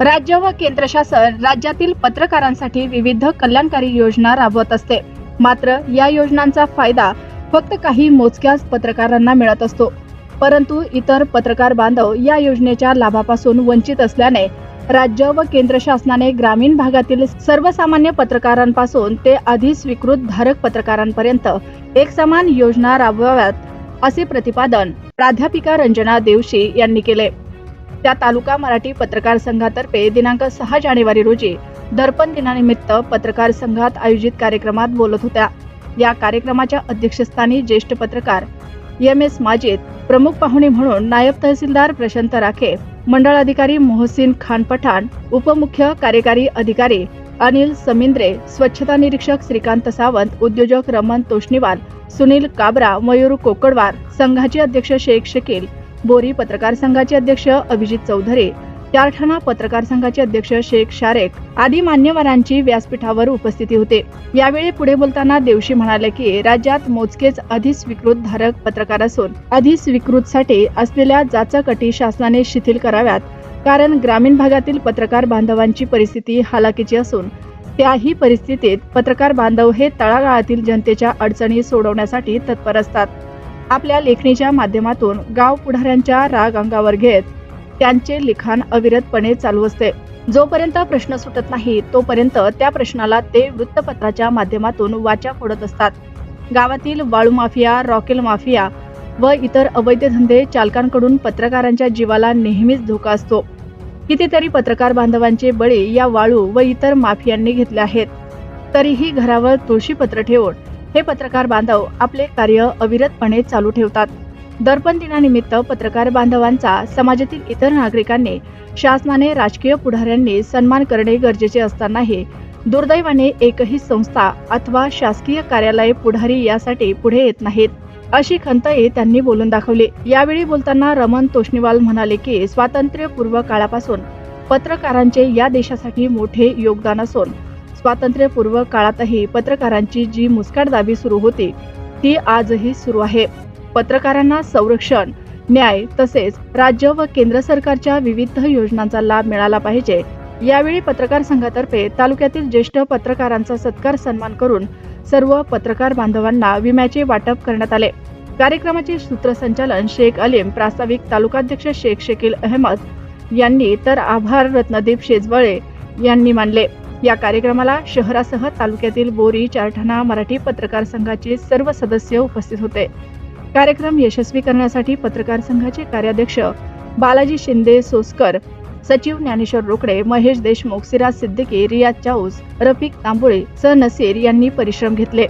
राज्य व केंद्र शासन राज्यातील पत्रकारांसाठी विविध कल्याणकारी योजना राबवत असते. मात्र या योजनांचा फायदा फक्त काही मोजक्याच पत्रकारांना मिळत असतो. परंतु इतर पत्रकार बांधव या योजनेच्या लाभापासून वंचित असल्याने राज्य व केंद्र शासनाने ग्रामीण भागातील सर्वसामान्य पत्रकारांपासून ते आधी स्वीकृत धारक पत्रकारांपर्यंत एक समान योजना राबवाव्यात असे प्रतिपादन प्राध्यापिका रंजना देवशी यांनी केले. त्या तालुका मराठी पत्रकार संघातर्फे दिनांक सहा जानेवारी रोजी दर्पण दिनानिमित्त पत्रकार संघात आयोजित कार्यक्रमात बोलत होत्या. या कार्यक्रमाच्या अध्यक्षस्थानी ज्येष्ठ पत्रकार एम एस माजिद प्रमुख पाहुणे म्हणून नायब तहसीलदार प्रशांत राखे मंडळ अधिकारी मोहसिन खान पठाण उपमुख्य कार्यकारी अधिकारी अनिल समिंद्रे स्वच्छता निरीक्षक श्रीकांत सावंत उद्योजक रमन तोष्णीवाल सुनील काबरा मयूर कोकडवार संघाचे अध्यक्ष शेख शकील बोरी पत्रकार संघाचे अध्यक्ष अभिजित चौधरी चारठाणा पत्रकार संघाचे अध्यक्ष शेख शारेक आदी मान्यवरांची व्यासपीठावर उपस्थिती होते. यावेळी पुढे बोलताना देवशी म्हणाले की राज्यात मोजकेच अधिस्वीकृत धारक पत्रकार असून अधिस्वीकृतसाठी असलेल्या जाचक अटी शासनाने शिथिल कराव्यात कारण ग्रामीण भागातील पत्रकार बांधवांची परिस्थिती हालाकीची असून त्याही परिस्थितीत पत्रकार बांधव हे तळागाळातील जनतेच्या अडचणी सोडवण्यासाठी तत्पर असतात. आपल्या लेखणीच्या माध्यमातून गाव पुढाऱ्यांच्या राग अंगावर घेत त्यांचे लिखाण अविरतपणे चालू असते. जोपर्यंत प्रश्न सुटत नाही तोपर्यंत त्या प्रश्नाला ते वृत्तपत्राच्या माध्यमातून वाचा फोडत असतात. गावातील वाळू माफिया रॉकेल माफिया व इतर अवैध धंदे चालकांकडून पत्रकारांच्या जीवाला नेहमीच धोका असतो. कितीतरी पत्रकार बांधवांचे बळी या वाळू व इतर माफियांनी घेतले आहेत. तरीही घरावर तुळशीपत्र ठेवून हे पत्रकार बांधव आपले कार्य अविरतपणे चालू ठेवतात. दर्पण दिनानिमित्त पत्रकार बांधवांचा समाजातील इतर नागरिकांनी शासनाने राजकीय पुढाऱ्यांनी सन्मान करणे गरजेचे असतानाही दुर्दैवाने एकही संस्था अथवा शासकीय कार्यालय पुढारी यासाठी पुढे येत नाहीत अशी खंतही त्यांनी बोलून दाखवली. यावेळी बोलताना रमन तोष्णीवाल म्हणाले की स्वातंत्र्यपूर्व काळापासून पत्रकारांचे या देशासाठी मोठे योगदान असून स्वातंत्र्यपूर्व काळातही पत्रकारांची जी मुस्काटदाबी सुरू होती ती आजही सुरू आहे. पत्रकारांना संरक्षण न्याय तसेच राज्य व केंद्र सरकारच्या विविध योजनांचा लाभ मिळाला पाहिजे. यावेळी पत्रकार संघातर्फे तालुक्यातील ज्येष्ठ पत्रकारांचा सत्कार सन्मान करून सर्व पत्रकार बांधवांना विम्याचे वाटप करण्यात आले. कार्यक्रमाचे सूत्रसंचालन शेख अलीम प्रास्ताविक तालुकाध्यक्ष शेख शकील अहमद यांनी तर आभार रत्नदीप शेजवळे यांनी मानले. या कार्यक्रमाला शहरासह तालुक्यातील बोरी चारठाणा मराठी पत्रकार संघाचे सर्व सदस्य उपस्थित होते. कार्यक्रम यशस्वी करण्यासाठी पत्रकार संघाचे कार्याध्यक्ष बालाजी शिंदे सोसकर सचिव ज्ञानेश्वर रोकडे महेश देशमुख सिराज सिद्दीकी रियाज चाऊस रफिक तांबुळे स नसीर यांनी परिश्रम घेतले.